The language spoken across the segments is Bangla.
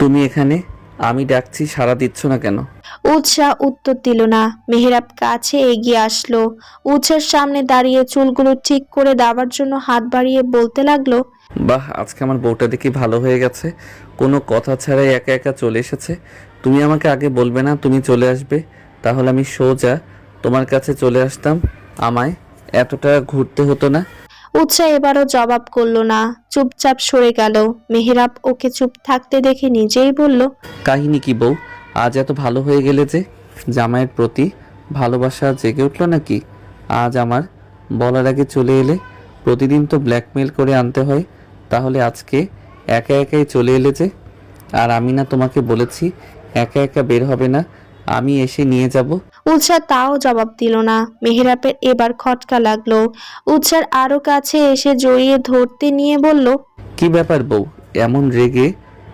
তুমি এখানে? আমি ডাকছি সাড়া দিচ্ছ না কেন? উৎসাহ উত্তর দিল না। মেহেরাব কাছে এগিয়ে আসলো। উৎসার সামনে দাঁড়িয়ে চুলগুলো ঠিক করে দাবার জন্য হাত বাড়িয়ে বলতে লাগল বাহ আজকে আমার বউটা দেখি ভালো হয়ে গেছে। কোনো কথা ছাড়াই একা একা চলে এসেছে। তুমি আমাকে আগে বলবে না তুমি চলে আসবে। তাহলে আমি সোজা তোমার কাছে চলে আসতাম। আমায় এতটা ঘুরতে হতো না। উৎসাহ এবারও জবাব করল না। চুপচাপ সরে গেল। মেহেরাব ওকে চুপ থাকতে দেখে নিজেই বলল, কাহিনী কি বউ? আজ এত ভালো হয়ে গেলে যে জামাইয়ের প্রতি ভালোবাসা জেগে উঠল নাকি? আজ আমার বলার আগে চলে এলে প্রতিদিন তো ব্ল্যাকমেল করে আনতে হয়, তাহলে আজকে একা একাই চলে এলে যে? আর আমি না তোমাকে বলেছি, একা একা বের হবে না আমি এসে নিয়ে যাব। উৎসাহ তাও জবাব দিল না। মেহেরাবের এবার খটকা লাগল। উৎসার আরও কাছে এসে জড়িয়ে ধরতে নিয়ে বলল কি ব্যাপার বউ? এমন রেগে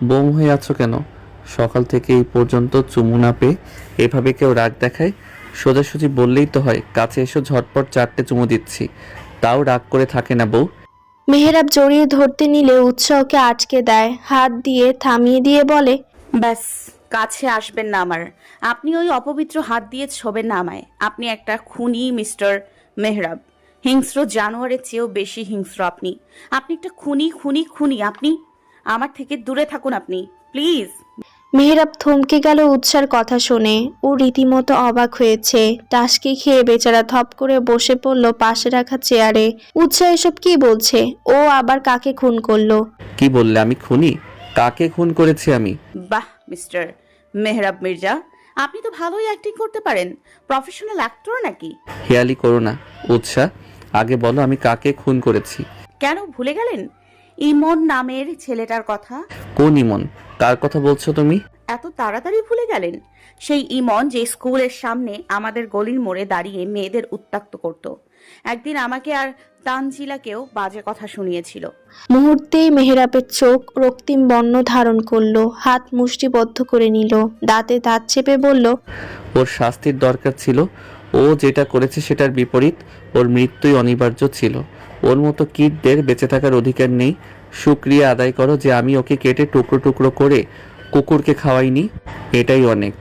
বোম হয়ে আছো কেন? সকাল থেকে এই পর্যন্ত চুমু না পেয়ে এভাবে কেউ রাগ দেখায়? সোজাসুজি বললেই তো হয় কাছে এসো ঝটপট চারটে চুমু দিচ্ছি। তাও রাগ করে থাকে না বউ। মেহেরাব জড়িয়ে ধরতে নিলে উৎসাহকে আটকে দেয় হাত দিয়ে থামিয়ে দিয়ে বলে ব্যাস কাছে আসবেন না আমার। আপনি ওই অপবিত্র হাত দিয়ে ছোবেন না আমায়। আপনি একটা খুনি মিস্টার মেহরাব। হিংস্র জানোয়ারের চেয়েও বেশি হিংস্র আপনি। আপনি একটা খুনি খুনি খুনি। আপনি আমার থেকে দূরে থাকুন আপনি প্লিজ। মেহেরাব থমকে গেল উৎসার কথা শুনে। ও রীতিমতো অবাক হয়েছে। টাসকি খেয়ে বেচারা থপ করে বসে পড়ল পাশে রাখা চেয়ারে। উৎসাহ এসব কি বলছে? ও আবার কাকে খুন করল? কি বললে আমি খুনি? কাকে খুন করেছি আমি? বাহ মিস্টার মেহরাব মির্জা। আপনি তো ভালোই অ্যাক্টিং করতে পারেন। প্রফেশনাল অ্যাক্টর নাকি? হেয়ালি করো না উৎসাহ আগে বলো আমি কাকে খুন করেছি। কেন ভুলে গেলেন? ইমন নামের ছেলেটার কথা। কোন ইমন? কার কথা বলছো তুমি? এত তাড়াতাড়ি ভুলে গেলেন? সেই ইমন যে স্কুলের সামনে আমাদের গলির মোড়ে দাঁড়িয়ে মেয়েদের উত্তাক্ত করত। একদিন আমাকে আর তানজিলাকেও বাজে কথা শুনিয়েছিল। মুহূর্তেই মেহেরাবের চোখ রক্তিম বর্ণ ধারণ করল হাত মুষ্টিবদ্ধ করে নিল দাঁতে দাঁত চেপে বলল ওর শাস্তির দরকার ছিল। ও যেটা করেছে সেটার বিপরীত ওর মৃত্যুই অনিবার্য ছিল। ওর মতো কীটদের বেঁচে থাকার অধিকার নেই। সুক্রিয়া আদায় করো যে আমি ওকে কেটে টুকরো টুকরো করে কুকুরকে খাওয়াইনি। এটাই অনেক।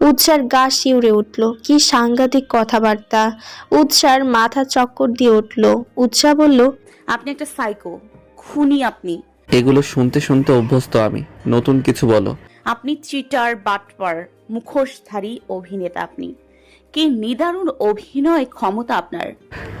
উৎসার গা শিউরে উঠল। কি সাংঘাতিক কথাবার্তা। উৎসার মাথা চক্কর দিয়ে উঠল। উৎসা বলল আপনি একটা সাইকো খুনি আপনি। এগুলো শুনতে শুনতে অভ্যস্ত আমি। নতুন কিছু বলো। আপনি চিটার বাটপার মুখোশধারী অভিনেতা আপনি। কি নিদারুণ অভিনয় ক্ষমতা আপনার।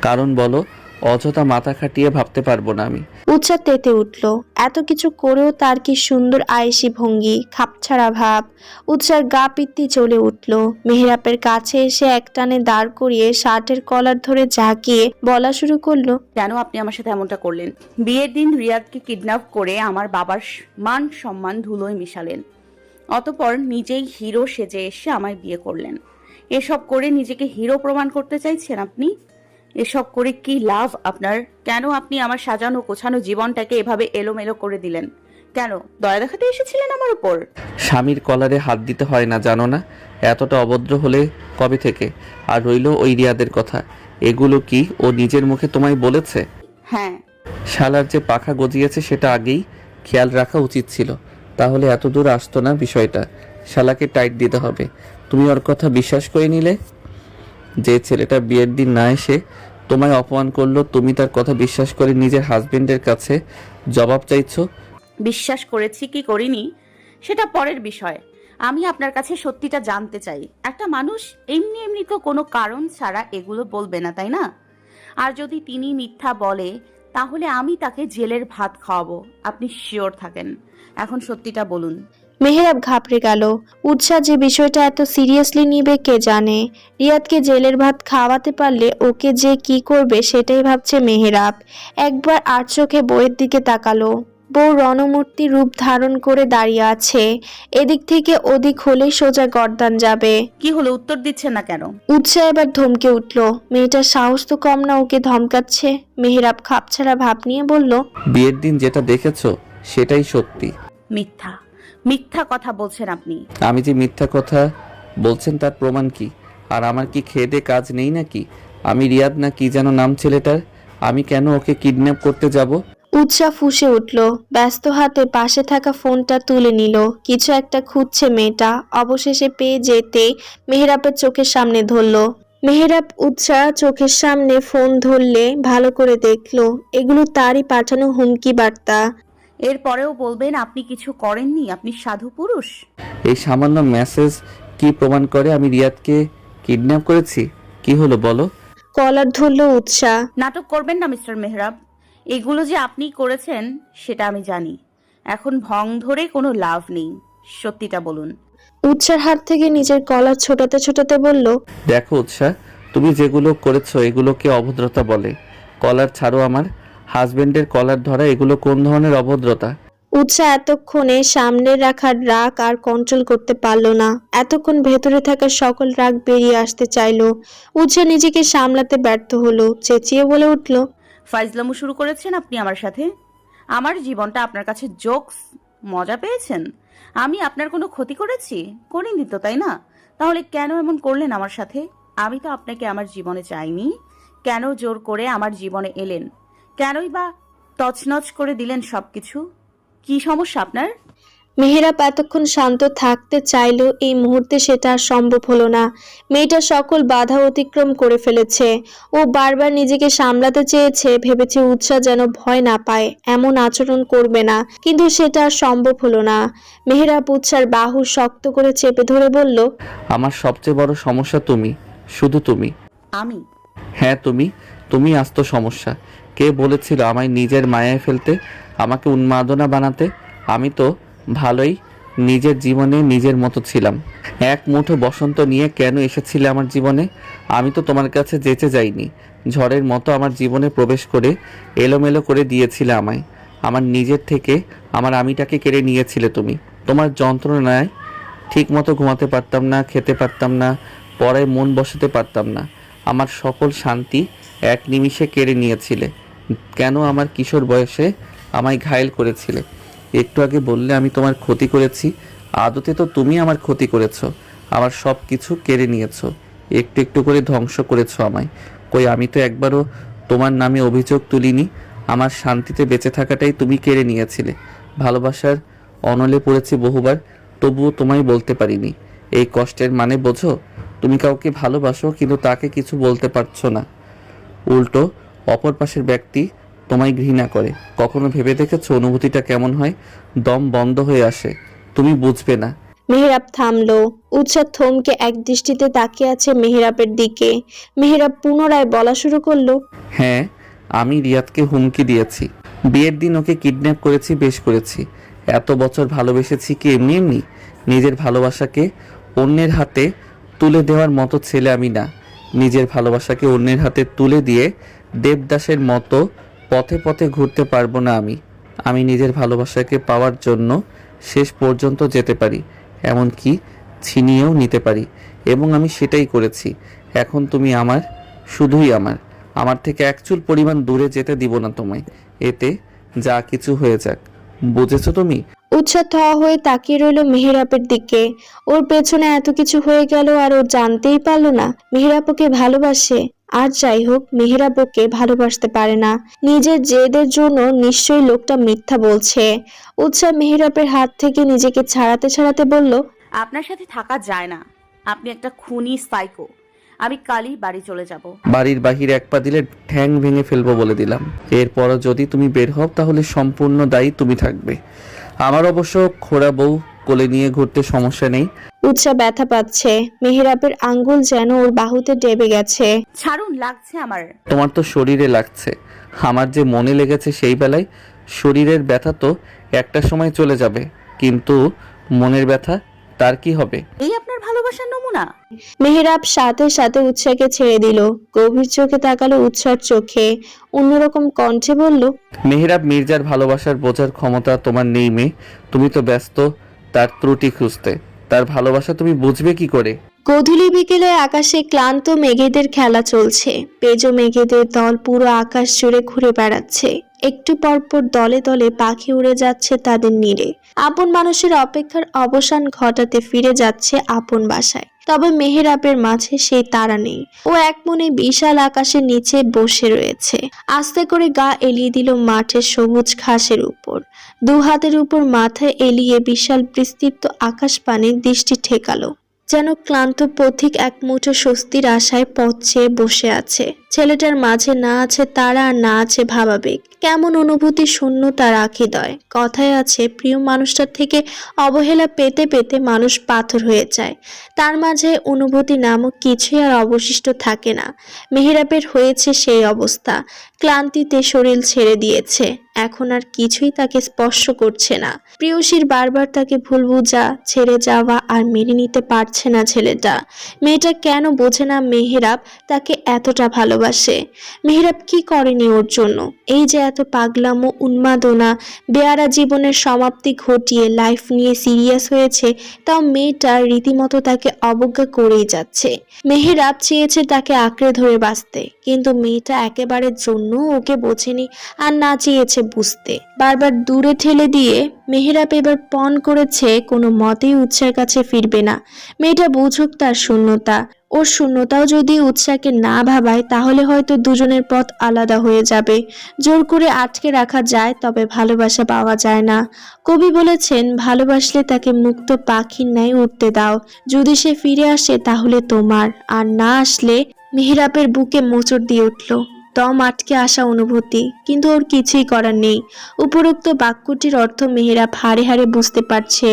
কারণ বলো অযথা মাথা খাটিয়ে ভাবতে পারব না আমি। উৎসা তেতে উঠল। এত কিছু করেও তার কি সুন্দর আয়েসি ভঙ্গি খাপছাড়া ভাব। উৎসার গা পিত্তি চলে উঠল। মেহেরাপের কাছে এসে একটানে দাঁড় করিয়ে শার্টের কলার ধরে ঝাঁকিয়ে বলা শুরু করল কেন আপনি আমার সাথে এমনটা করলেন। বিয়ের দিন রিয়াদকে কিডন্যাপ করে আমার বাবার মান সম্মান ধুলোয় মিশালেন। অতপর নিজেই হিরো সেজে এসে আমায় বিয়ে করলেন। এসব করে নিজেকে হিরো প্রমাণ করতে চাইছেন আপনি? এসব করে কি লাভ আপনার? কেন আপনি আমার সাজানো গোছানো জীবনটাকে এভাবে এলোমেলো করে দিলেন? কেন? দয়া দেখাতে এসেছিলেন আমার উপর। স্বামীর কলারে হাত দিতে হয় না জানো না? এতটা অভদ্র হলে কবে থেকে? আর রইল ওই রিয়াদের কথা। এগুলো কি ও নিজের মুখে তোমায় বলেছে? হ্যাঁ। শালার যে পাখা গজিয়েছে সেটা আগেই খেয়াল রাখা উচিত ছিল। তাহলে এত দূর আসতো না বিষয়টা? শালাকে টাইট দিতে হবে। তুমি ওর কথা বিশ্বাস করে নিলে? যে ছেলেটা বিয়ের দিন না এসে তোমায় অপমান করল, তুমি তার কথা বিশ্বাস করে নিজের হাজবেন্ডের কাছে জবাব চাইছো? বিশ্বাস করেছি কি করিনি, সেটা পরের বিষয়। আমি আপনার কাছে সত্যিটা জানতে চাই। একটা মানুষ এমনি এমনি তো কোনো কারণ ছাড়া এগুলো বলবে না, তাই না? আর যদি তিনি মিথ্যা বলে, তাহলে আমি তাকে জেলের ভাত খাওয়াবো। আপনি শিওর থাকেন। এখন সত্যিটা বলুন। মেহেরাব ঘাবড়ে গেল। উৎসাহ যে বিষয়টা এত সিরিয়াসলি নিবে কে জানে? রিয়াদকে জেলের ভাত খাওয়াতে পারলে ওকে যে কি করবে সেটাই ভাবছে মেহেরাব। একবার আর চোখে বইয়ের দিকে তাকালো। বউ রণমূর্তি রূপ ধারণ করে দাঁড়িয়ে আছে। এদিক থেকে ওদিক হলেই সোজা গর্দান যাবে। কি হলো? উত্তর দিচ্ছেন না কেন? উৎসাহ এবার ধমকে উঠল। মেয়েটার সাহস তো কম না ওকে ধমকাচ্ছে। মেহেরাব খাপছাড়া ভাব নিয়ে বলল বিয়ের দিন যেটা দেখেছ সেটাই সত্যি। মিথ্যা। মিথ্যা কথা বলছেন আপনি। আমি যে মিথ্যা কথা বলছেন তার প্রমাণ কি? আর আমার কি খেয়ে দে কাজ নেই নাকি? আমি রিয়াদ না কি যেন নাম ছেলেটার? আমি কেন ওকে কিডন্যাপ করতে যাব? উৎসা ফুসে উঠল ব্যস্ত হাতে পাশে থাকা ফোনটা তুলে নিল। কিছু একটা খুঁজছে মেয়েটা অবশেষে পেয়ে যেতে মেহেরাবের চোখের সামনে ধরল। মেহেরাব উৎসা চোখের সামনে ফোন ধরলে ভালো করে দেখল এগুলো তারই পাঠানো হুমকি বার্তা। এরপরেও বলবেন আপনি কিছু করেননি? আপনি সাধু পুরুষ? এই সামান্য মেসেজ কি প্রমাণ করে আমি রিয়াদকে কিডন্যাপ করেছি? কি হলো বলো? কলার ধরল উৎসাহ নাটক করবেন না মিস্টার মেহরাব? এগুলো যে আপনি করেছেন সেটা আমি জানি। এখন ভং ধরে কোনো লাভ নেই। সত্যিটা বলুন। উৎসার হাত থেকে নিজের কলার ছোটাতে ছোটাতে বলল দেখো উৎসাহ তুমি যেগুলো করেছ এগুলোকে অভদ্রতা বলে। কলার ছাড়ো আমার হাজবেন্ডের কলার ধরা এগুলো কোন ধরনের অভদ্রতা? উৎসা এতক্ষণে সামনে রাখার রাগ আর কন্ট্রোল করতে পারল না। এতক্ষণ ভেতরে থাকা সকল রাগ বেরিয়ে আসতে চাইলো। উৎসা নিজেকে সামলাতে ব্যর্থ হলো চেঁচিয়ে বলে উঠল ফাইজলামু শুরু করেছেন আপনি আমার সাথে? আমার জীবনটা আপনার কাছে জোকস মজা পেয়েছেন? আমি আপনার কোনো ক্ষতি করেছি? করিনি তো তাই না? তাহলে কেন এমন করলেন আমার সাথে? আমি তো আপনাকে আমার জীবনে চাইনি। কেন জোর করে আমার জীবনে এলেন? কেনই বা তছনছ করে দিলেন সবকিছু? কি সমস্যা আপনার? মেহেরাব এতক্ষণ শান্ত থাকতে চাইলেও এই মুহূর্তে সেটা আর সম্ভব হলো না। মেয়েটা সকল বাধা অতিক্রম করে ফেলেছে। ও বারবার নিজেকে সামলাতে চেয়েছে ভেবেছে উৎসাহ যেন ভয় না পায় এমন আচরণ করবে না কিন্তু সেটা আর সম্ভব হলো না। মেহেরাব উৎসার বাহু শক্ত করে চেপে ধরে বলল আমার সবচেয়ে বড় সমস্যা তুমি শুধু তুমি। আমি? হ্যাঁ তুমি তুমি আস্ত সমস্যা। কে বলেছিল আমায় নিজের মায়ায় ফেলতে, আমাকে উন্মাদনা বানাতে? আমি তো ভালোই নিজের জীবনে নিজের মতো ছিলাম। এক মুঠো বসন্ত নিয়ে কেন এসেছিলে আমার জীবনে? আমি তো তোমার কাছে যেতে যাইনি। ঝড়ের মতো আমার জীবনে প্রবেশ করে এলোমেলো করে দিয়েছিলে আমায়। আমার নিজের থেকে আমার আমিটাকে কেড়ে নিয়েছিলে তুমি। তোমার যন্ত্রণায় ঠিক মতো ঘুমাতে পারতাম না, খেতে পারতাম না, পড়ায় মন বসাতে পারতাম না। আমার সকল শান্তি এক নিমিষে কেড়ে নিয়েছিলে। কেন আমার কিশোর বয়সে আমায় ঘায়েল করেছিলে? একটু আগে বললে আমি তোমার ক্ষতি করেছি, আদতে তো তুমি আমার ক্ষতি করেছ, আমার সব কিছু কেড়ে নিয়েছো, একটু একটু করে ধ্বংস করেছ আমায়। কই, আমি তো একবারও তোমার নামে অভিযোগ তুলিনি, আমার শান্তিতে বেঁচে থাকাটাই তুমি কেড়ে নিয়েছিলে। ভালোবাসার অনলে পড়েছি বহুবার, তবুও তোমায় বলতে পারিনি। এই কষ্টের মানে বোঝো, তুমি কাউকে ভালোবাসো, কিন্তু তাকে কিছু বলতে পারছ না। উল্টো অপর পাশের ব্যক্তি তোমায় ঘৃণা করে। কখনো ভেবে দেখেছ অনুভূতিটা কেমন হয়? দম বন্ধ হয়ে আসে। তুমি বুঝবে না। মেহেরাব থামলো। উৎসাহ থমকে এক দৃষ্টিতে তাকিয়ে আছে মেহেরাবের দিকে। মেহেরাব পুনরায় বলা শুরু করল হ্যাঁ আমি রিয়াদকে হুমকি দিয়েছি। বিয়ের দিন ওকে কিডন্যাপ করেছি বেশ করেছি। এত বছর ভালোবেসেছি কি এমনি এমনি? নিজের ভালোবাসাকে অন্যের হাতে তুলে দেওয়ার মতো ছেলে আমি না। নিজের ভালোবাসাকে অন্যের হাতে তুলে দিয়ে দেবদাসের মতো পথে পথে ঘুরতে পারব না আমি। আমি নিজের ভালোবাসাকে পাওয়ার জন্য শেষ পর্যন্ত যেতে পারি, এমনকি ছিনিয়েও নিতে পারি, এবং আমি সেটাই করেছি। এখন তুমি আমার, শুধুই আমার। আমার থেকে এক চুল পরিমাণ দূরে যেতে দিব না তোমায়। এতে যা কিছু হয়ে যাক। বুঝেছ তুমি? উৎসাহ থ হয়ে তাকিয়ে রইল মেহেরাবের দিকে। ওর পেছনে এত কিছু হয়ে গেল আর ও জানতেই পারল না। মেহেরাব ওকে ভালোবাসে। আর যাই হোক মেহেরাব ওকে ভালোবাসতে পারে না। নিজের জেদের জন্য নিশ্চয়ই লোকটা মিথ্যা বলছে। উৎসাহ মেহেরাবের হাত থেকে নিজেকে ছাড়াতে ছাড়াতে বলল আপনার সাথে থাকা যায় না। আপনি একটা খুনি সাইকো। আমি কালই বাড়ি চলে যাব। বাড়ির বাহিরে এক পা দিলে ঠ্যাং ভেঙে ফেলব বলে দিলাম। এরপরও যদি তুমি বের হও তাহলে সম্পূর্ণ দায়ী তুমি থাকবে। আমার অবশ্য খোড়া বউ কোলে নিয়ে ঘুরতে সমস্যা নেই। উৎসাহ ব্যথা পাচ্ছে। মেহেরাবের আঙ্গুল যেন ওর বাহুতে ডেবে গেছে। ছাড়ুন লাগছে আমার। তোমার তো শরীরে লাগছে। আমার যে মনে লেগেছে সেই বেলায় শরীরের ব্যথা তো একটা সময় চলে যাবে। কিন্তু মনের ব্যথা তার কি হবে? এই আপনার ভালোবাসার নমুনা। মেহেরাব সাথে সাথে উৎসাহকে ছেড়ে দিল। গভীর চোখে তাকালো উৎসার চোখে। অন্যরকম কণ্ঠে বলল মেহরাব মির্জার ভালোবাসার বোঝার ক্ষমতা তোমার নেই মেয়ে। তুমি তো ব্যস্ত তার ত্রুটি খুঁজতে। তার ভালোবাসা তুমি বুঝবে কি করে? গধূলি বিকেলে আকাশে ক্লান্ত মেঘেদের খেলা চলছে। পেজো মেঘেদের দল পুরো আকাশ জুড়ে ঘুরে বেড়াচ্ছে। একটু পরপর দলে দলে পাখি উড়ে যাচ্ছে তাদের নীড়ে। আপন মানুষের অপেক্ষার অবসান ঘটাতে ফিরে যাচ্ছে আপন বাসায়। তবে মেহেরাবের মাঝে সেই তারা নেই। ও এক মনে বিশাল আকাশের নিচে বসে রয়েছে। আস্তে করে গা এলিয়ে দিল মাঠের সবুজ ঘাসের উপর। দু হাতের উপর মাথা এলিয়ে বিশাল বিস্তৃত আকাশ পানে দৃষ্টি ঠেকালো। যেন ক্লান্ত পথিক এক মুঠো স্বস্তির আশায় পথ চেয়ে বসে আছে। ছেলেটার মাঝে না আছে তারা আর না আছে ভাবাবেগ। কেমন অনুভূতি শূন্য তার আখিদয়। কথায় আছে, প্রিয় মানুষটার থেকে অবহেলা পেতে পেতে মানুষ পাথর হয়ে যায়। তার মাঝে অনুভূতি নামক কিছুই আর অবশিষ্ট থাকে না। মেহেরাবের হয়েছে সেই অবস্থা। ক্লান্তিতে শরীর ছেড়ে দিয়েছে। এখন আর কিছুই তাকে স্পর্শ করছে না। প্রিয়সীর বারবার তাকে ভুল বুঝা, ছেড়ে যাওয়া আর মেনে নিতে পারছে না ছেলেটা। মেয়েটা কেন বোঝে না মেহেরাব তাকে এতটা ভালোবাসে? মেহেরাব কি করেনি ওর জন্য? এই যে এত পাগলামো, উন্মাদনা, বেয়ারা জীবনের সমাপ্তি ঘটিয়ে লাইফ নিয়ে সিরিয়াস হয়েছে, তাও মেয়েটা রীতিমতো তাকে অবজ্ঞা করেই যাচ্ছে। মেহেরাব চেয়েছে তাকে আঁকড়ে ধরে বাঁচতে, কিন্তু মেয়েটা একেবারে জন্য ওকে বোঝেনি আর না চেয়েছে বুঝতে। বারবার দূরে ঠেলে দিয়ে মেহেরাব এবার পণ করেছে, কোনো মতেই উৎসার কাছে ফিরবে না। মেয়েটা বুঝুক তার শূন্যতা। ওর শূন্যতাও যদি উৎসাকে না ভাবায়, তাহলে হয়তো দুজনের পথ আলাদা হয়ে যাবে। জোর করে আটকে রাখা যায়, তবে ভালোবাসা পাওয়া যায় না। কবি বলেছেন, ভালোবাসলে তাকে মুক্ত পাখির ন্যায় উঠতে দাও। যদি সে ফিরে আসে, তাহলে তোমার। আর না আসলে মেহরাবের বুকে মোচড় দিয়ে উঠল। দম আটকে আসা অনুভূতি, কিন্তু ওর কিছুই করার নেই। উপরোক্ত বাক্যটির অর্থ মেহেরাব হারে হারে বুঝতে পারছে।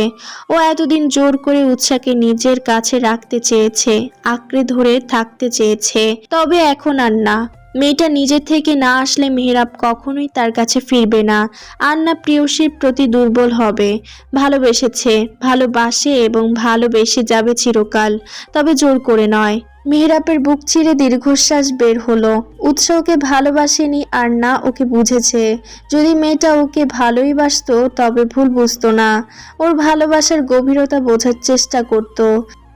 ও এতদিন জোর করে উৎসাকে নিজের কাছে রাখতে চেয়েছে, আঁকড়ে ধরে থাকতে চেয়েছে। তবে এখন আর না। মেয়েটা নিজে থেকে না আসলে মেহেরাব কখনোই তার কাছে ফিরবে না। আর না প্রিয়সীর প্রতি দুর্বল হবে। ভালোবেসেছে, ভালোবাসে এবং ভালোবেসে যাবে চিরকাল। তবে জোর করে নয়। মেহেরাবের বুক চিরে দীর্ঘশ্বাস বের হলো। উৎসাহ ওকে ভালোবাসেনি আর না ওকে বুঝেছে। যদি মেয়েটা ওকে ভালোই বাসতো, তবে ভুল বুঝতো না। ওর ভালোবাসার গভীরতা বোঝার চেষ্টা করত।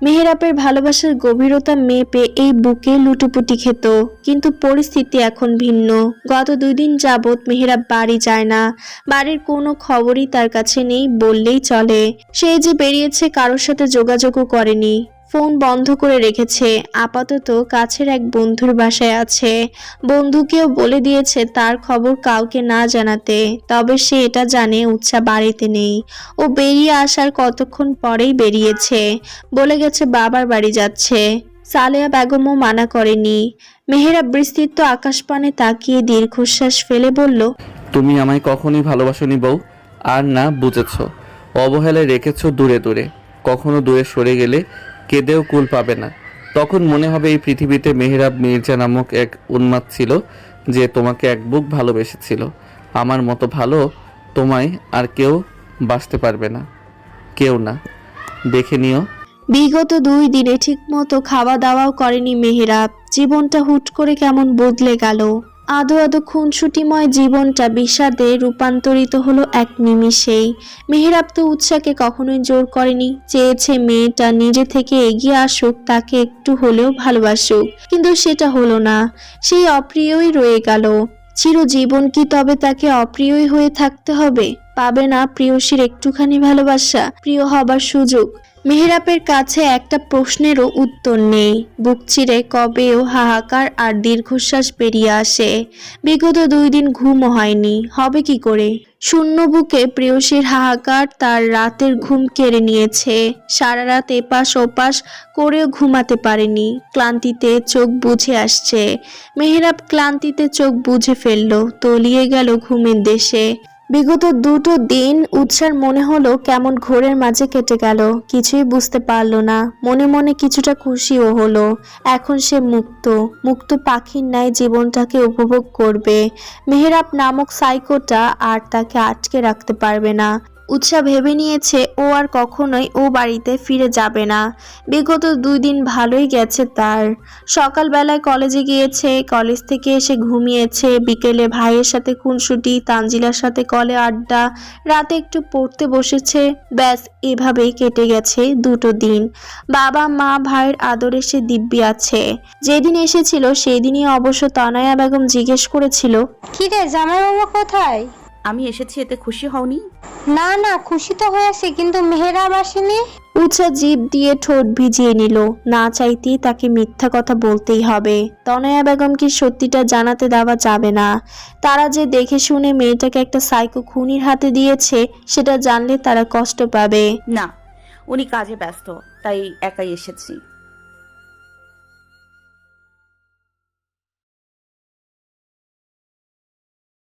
মেহেরাবের ভালোবাসার গভীরতা মেপে এই বুকে লুটুপুটি খেত। কিন্তু পরিস্থিতি এখন ভিন্ন। গত দুই দিন যাবৎ মেহেরাব বাড়ি যায় না। বাড়ির কোনো খবরই তার কাছে নেই বললেই চলে। সে যে বেরিয়েছে কারোর সাথে যোগাযোগও করেনি। ফোন বন্ধ করে রেখেছে। আপাতত কাছের এক বন্ধুর বাসায় আছে। বন্ধুকেও বলে দিয়েছে তার খবর কাউকে না জানাতে। তবে সে এটা জানে, উৎসা বাড়িতে নেই। ও বেরিয়ে আসার কতক্ষণ পরেই বেরিয়েছে। বলে গেছে বাবার বাড়ি যাচ্ছে। সালেয়া বেগমও মানা করেনি। মেহেরা বিস্তৃত আকাশপানে তাকিয়ে দীর্ঘশ্বাস ফেলে বলল, তুমি আমায় কখনোই ভালোবাসনি বউ। আর না, বুঝেছ। অবহেলায় রেখেছ দূরে দূরে। কখনো দূরে সরে গেলে কেঁদেও কুল পাবে না। তখন মনে হবে এই পৃথিবীতে মেহরাব মির্জা নামক এক উন্মাদ ছিল যে তোমাকে এক বুক ভালোবেসেছিল। আমার মতো ভালো তোমায় আর কেউ বাসতে পারবে না। কেউ না। দেখে নিও। বিগত দুই দিনে ঠিকমতো খাওয়া দাওয়াও করেনি মেহেরাব। জীবনটা হুট করে কেমন বদলে গেল। আদো আদো খুনসুটিময় জীবনটা বিষাদে রূপান্তরিত হলো এক নিমিষেই। মেহেরাব তো উৎসাকে কখনোই জোর করেনি। চেয়েছে মেয়েটা নিজে থেকে এগিয়ে আসুক, তাকে একটু হলেও ভালোবাসুক। কিন্তু সেটা হলো না। সেই অপ্রিয়ই রয়ে গেল। চিরজীবন কি তবে তাকে অপ্রিয়ই হয়ে থাকতে হবে? পাবে না প্রিয়সীর একটুখানি ভালোবাসা, প্রিয় হবার সুযোগ। মেহেরাবের কাছে একটা প্রশ্নেরও উত্তর নেই। বুক চিরে কবেও হাহাকার আর দীর্ঘশ্বাস বেরিয়ে আসে। বিগত দুই দিন ঘুমও হয়নি। হবে কি করে? শূন্য বুকে প্রেয়সীর হাহাকার তার রাতের ঘুম কেড়ে নিয়েছে। সারা রাত এপাশ ওপাশ করেও ঘুমাতে পারেনি। ক্লান্তিতে চোখ বুঝে আসছে। মেহেরাব ক্লান্তিতে চোখ বুঝে ফেলল, তলিয়ে গেল ঘুমের দেশে। বিগত দুটো দিন উৎসার মনে হলো কেমন ঘোরের মাঝে কেটে গেল। কিছুই বুঝতে পারল না। মনে মনে কিছুটা খুশিও হলো। এখন সে মুক্ত। মুক্ত পাখির ন্যায় জীবনটাকে উপভোগ করবে। মেহেরাব নামক সাইকোটা আর তাকে আটকে রাখতে পারবে না। উৎসাহ ভেবে নিয়েছে, ও আর কখনোই ও বাড়িতে ফিরে যাবে না। বিগত দুই দিন ভালোই গেছে তার। সকালবেলায় কলেজে গিয়েছে, কলেজ থেকে এসে ঘুমিয়েছে। বিকেলে ভাইয়ের সাথে খুনসুটি, তানজিলার সাথে কলে আড্ডা, রাতে একটু পড়তে বসেছে। ব্যাস, এভাবেই কেটে গেছে দুটো দিন। বাবা, মা, ভাইয়ের আদরে সে দিব্যি আছে। যেদিন এসেছিল সেই দিনই অবশ্য তনয়া বেগম জিজ্ঞেস করেছিল, কিরে, জামাইবাবু কোথায়? আমি এসেছি এতে খুশি হওনি? না না খুশি তো হয়েছে কিন্তু মেহেরাব আসেনি। উৎসাহ জিভ দিয়ে ঠোঁট ভিজিয়ে নিল। না চাইতেই তাকে মিথ্যা কথা বলতেই হবে। তনয়া বেগমকে সত্যিটা জানাতে দেওয়া যাবে না। তারা যে দেখে শুনে মেয়েটাকে একটা সাইকো খুনির হাতে দিয়েছে সেটা জানলে তারা কষ্ট পাবে। না উনি কাজে ব্যস্ত তাই একাই এসেছি।